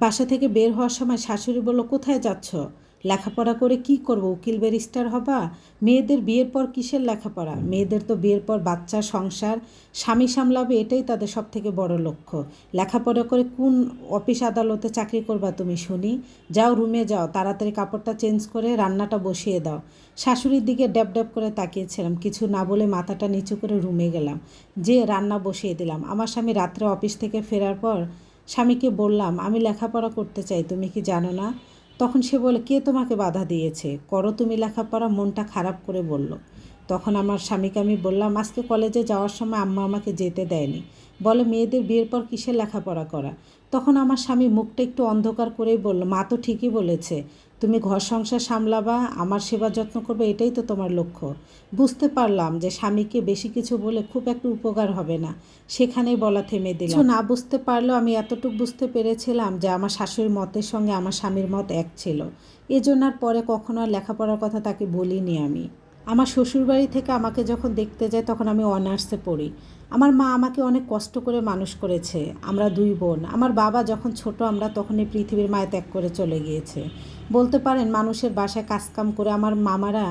বাসা থেকে বের হওয়ার সময় শাশুড়ি বলল, কোথায় যাচ্ছ? লেখাপড়া করে কি করব? উকিল ব্যারিস্টার হবা? মেয়েদের বিয়ের পর কিসের লেখাপড়া? মেয়েদের তো বিয়ের পর বাচ্চা, সংসার, স্বামী সামলাবে, এটাই তাদের সব থেকে বড় লক্ষ্য। লেখাপড়া করে কোন অফিস আদালতে চাকরি করবা তুমি, শুনি? যাও রুমে যাও, তাড়াতাড়ি কাপড়টা চেঞ্জ করে রান্নাটা বসিয়ে দাও। শাশুড়ির দিকে ড্যাব ড্যাব করে তাকিয়েছিলাম, কিছু না বলে মাথাটা নিচু করে রুমে গেলাম। যে রান্না বসিয়ে দিলাম। আমার স্বামী রাত্রে অফিস থেকে ফেরার পর স্বামীকে বললাম, আমি লেখাপড়া করতে চাই, তুমি কি জানো না? তখন সে বলে, কে তোমাকে বাধা দিয়েছে? করো তুমি লেখাপড়া। মনটা খারাপ করে বলল। তখন আমার স্বামীকে আমি বললাম, আজকে কলেজে যাওয়ার সময় আম্মা আমাকে যেতে দেয়নি। বলে, মেয়েদের বিয়ের পর কিসের লেখাপড়া করা? তখন আমার স্বামী মুখটা একটু অন্ধকার করেই বলল, মা তো ঠিকই বলেছে। তুমি ঘর সংসার সামলাবা আমার সেবা যত্ন করবে এটাই তো তোমার লক্ষ্য। বুঝতে পারলাম যে স্বামীকে বেশি কিছু বলে খুব একটা উপকার হবে না। সেখানেই বলা থেমে দিলাম না বুঝতে পারলেও আমি এতটুকু বুঝতে পেরেছিলাম যে আমার শাশুড়ির মতের সঙ্গে আমার স্বামীর মত এক ছিল। এজন্য আর পরে কখনো আর লেখাপড়ার কথা তাকে বলিনি আমি। আমার শ্বশুরবাড়ি থেকে আমাকে যখন দেখতে যায়, তখন আমি অনার্সে পড়ি। আমার মা আমাকে অনেক কষ্ট করে মানুষ করেছে। আমরা দুই বোন। আমার বাবা যখন ছোট, আমরা তখনই পৃথিবীর মায়ে ত্যাগ করে চলে গিয়েছে। বলতে পারেন, মানুষের বাসায় কাজকাম করে আমার মামারা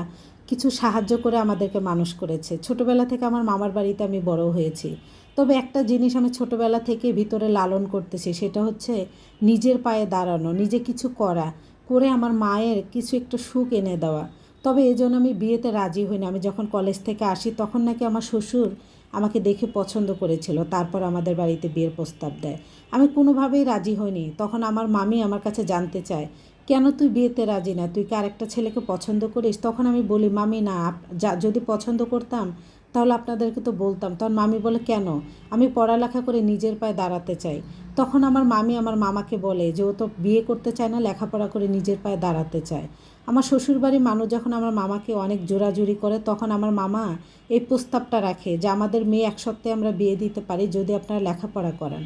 কিছু সাহায্য করে আমাদেরকে মানুষ করেছে। ছোটবেলা থেকে আমার মামার বাড়িতে আমি বড় হয়েছি। তবে একটা জিনিস আমি ছোটবেলা থেকে ভিতরে লালন করতেছি, সেটা হচ্ছে নিজের পায়ে দাঁড়ানো, নিজে কিছু করা, করে আমার মায়ের কিছু একটু সুখ এনে দেওয়া। তবে এই জন্য আমি বিয়েতে রাজি হইনি আমি যখন কলেজ থেকে আসি তখন নাকি আমার শ্বশুর আমাকে দেখে পছন্দ করেছিল। তারপর আমাদের বাড়িতে বিয়ের প্রস্তাব দেয়। আমি কোনোভাবেই রাজি হইনি। তখন আমার মামি আমার কাছে জানতে চায়, কেন তুই বিয়েতে রাজি না? তুই কার একটা ছেলেকে পছন্দ করিস? তখন আমি বলি, মামি না যা, যদি পছন্দ করতাম তাহলে আপনাদেরকে তো বলতাম, তখন মামি বলে, কেন? আমি পড়ালেখা করে নিজের পায়ে দাঁড়াতে চাই। তখন আমার মামি আমার মামাকে বলে যে, ও তো বিয়ে করতে চায় না, লেখাপড়া করে নিজের পায়ে দাঁড়াতে চায়। আমার শ্বশুরবাড়ির মানুষ যখন আমার মামাকে অনেক জোরাজুরি করে, তখন আমার মামা এই প্রস্তাবটা রাখে যে, আমাদের মেয়ে এক সপ্তাহে আমরা বিয়ে দিতে পারি যদি আপনারা লেখাপড়া করেন।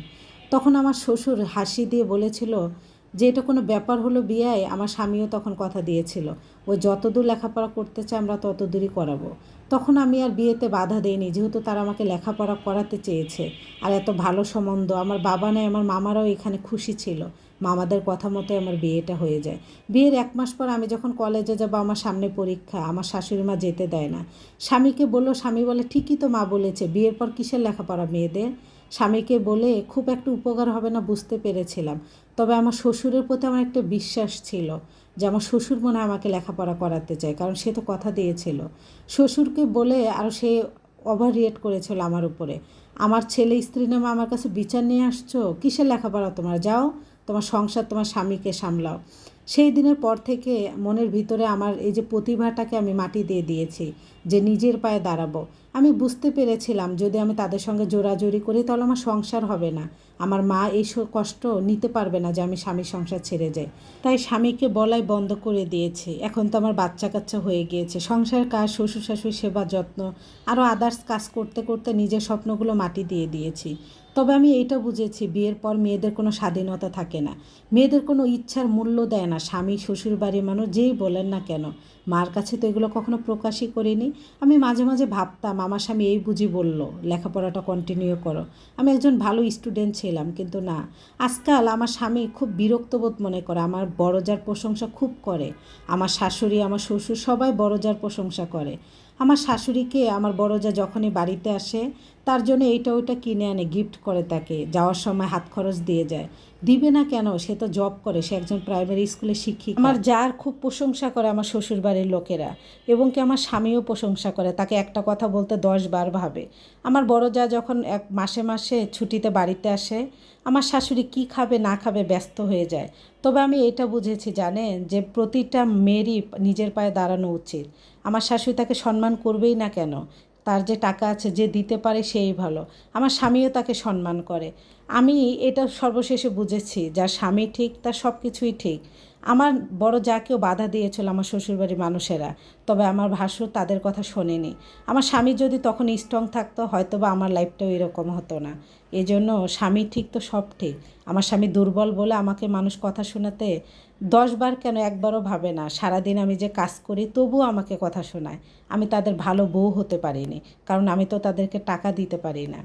তখন আমার শ্বশুর হাসি দিয়ে বলেছিল যে এটা কোনো ব্যাপার হলো বিয়ায় আমার স্বামীও তখন কথা দিয়েছিল। ও যতদূর লেখাপড়া করতে চায় আমরা ততদূরই করাবো। তখন আমি আর বিয়েতে বাধা দেইনি, যেহেতু তারা আমাকে লেখাপড়া করাতে চেয়েছে। আর এত ভালো সম্বন্ধ, আমার বাবা নেই, আমার মামারাও এখানে খুশি ছিল। মামাদের কথা মতোই আমার বিয়েটা হয়ে যায়। বিয়ের এক মাস পর আমি যখন কলেজে যাব, আমার সামনে পরীক্ষা, আমার শাশুড়ি মা যেতে দেয় না। স্বামীকে বলল, স্বামী বলে, ঠিকই তো মা বলেছে, বিয়ের পর কিসের লেখাপড়া মেয়েদের? স্বামীকে বলে, খুব একটা উপকার হবে না, বুঝতে পেরেছিলাম। তবে আমার শ্বশুরের প্রতি আমার একটা বিশ্বাস ছিল যে আমার শ্বশুর মনে হয় আমাকে লেখাপড়া করাতে চায়, কারণ সে তো কথা দিয়েছিল। শ্বশুরকে বলে, আর সে ওভার রিয়েক্ট করেছিল আমার উপরে। আমার ছেলে স্ত্রী নামে আমার কাছে বিচার নিয়ে আসছো? কিসের লেখাপড়া তোমার? যাও, তোমার সংসার, তোমার স্বামীকে সামলাও। সেই দিনের পর থেকে মনের ভিতরে আমার এই যে প্রতিভাটাকে আমি মাটি দিয়ে দিয়েছি, যে নিজের পায়ে দাঁড়াবো। আমি বুঝতে পেরেছিলাম, যদি আমি তাদের সঙ্গে জোরাজোরি করি তাহলে আমার সংসার হবে না। আমার মা এই কষ্ট নিতে পারবে না যে আমি স্বামীর সংসার ছেড়ে যাই। তাই স্বামীকে বলাই বন্ধ করে দিয়েছি। এখন তো আমার বাচ্চা কাচ্চা হয়ে গিয়েছে। সংসার কাজ, শ্বশুর শাশুড়ি সেবা যত্ন, আরও আদার্স কাজ করতে করতে নিজের স্বপ্নগুলো মাটি দিয়ে দিয়েছি। তবে আমি এইটা বুঝেছি, বিয়ের পর মেয়েদের কোনো স্বাধীনতা থাকে না। মেয়েদের কোনো ইচ্ছার মূল্য দেয় না। স্বামী, শ্বশুর, বাড়ির মানুষ যেই বলেন না কেন, মার কাছে তো এগুলো কখনো প্রকাশই করিনি। আমি মাঝে মাঝে ভাবতাম আমার স্বামী এই বুঝি বলল, লেখাপড়াটা কন্টিনিউ করো। আমি একজন ভালো স্টুডেন্ট ছিলাম, কিন্তু না। আজকাল আমার স্বামী খুব বিরক্তবোধ মনে করে, আমার বড় যার প্রশংসা খুব করে। আমার শাশুড়ি, আমার শ্বশুর সবাই বড় যার প্রশংসা করে। আমার শাশুড়িকে আমার বড় যা যখনই বাড়িতে আসে, তার জন্য এইটা ওইটা কিনে আনে গিফট করে তাকে, যাওয়ার সময় হাত খরচ দিয়ে যায়। দিবে না কেন? সে তো জব করে, সে একজন প্রাইমারি স্কুলে শিক্ষিকা। আমার যার খুব প্রশংসা করে আমার শ্বশুর বাড়ির লোকেরা, এবং কি আমার স্বামীও প্রশংসা করে, তাকে একটা কথা বলতে দশ বার ভাবে। আমার বড় যা যখন এক মাসে মাসে ছুটিতে বাড়িতে আসে, আমার শাশুড়ি কি খাবে, না খাবে ব্যস্ত হয়ে যায়। তবে আমি এটা বুঝেছি জানেন যে প্রতিটা মেয়েরই নিজের পায়ে দাঁড়ানো উচিত। আমার শাশুড়ি তাকে সম্মান করবেই না কেন? তার যে টাকা আছে যে দিতে পারে সেই ভালো। আমার স্বামীও তাকে সম্মান করে। আমি এটা সর্বশেষে বুঝেছি, যার স্বামী ঠিক, তার সব কিছুই ঠিক। আমার বড় যাকেও বাধা দিয়েছিল আমার শ্বশুরবাড়ির মানুষেরা, তবে আমার ভাসুর তাদের কথা শোনেনি। আমার স্বামী যদি তখন স্ট্রং থাকতো হয়তো বা আমার লাইফটাও এরকম হতো না। এজন্য স্বামী ঠিক তো সব ঠিক। আমার স্বামী দুর্বল বলে আমাকে মানুষ কথা শোনাতে দশবার কেন একবারও ভাবে না। সারাদিন আমি যে কাজ করি, তবুও আমাকে কথা শোনায়। আমি তাদের ভালো বউ হতে পারিনি, কারণ আমি তো তাদেরকে টাকা দিতে পারি না।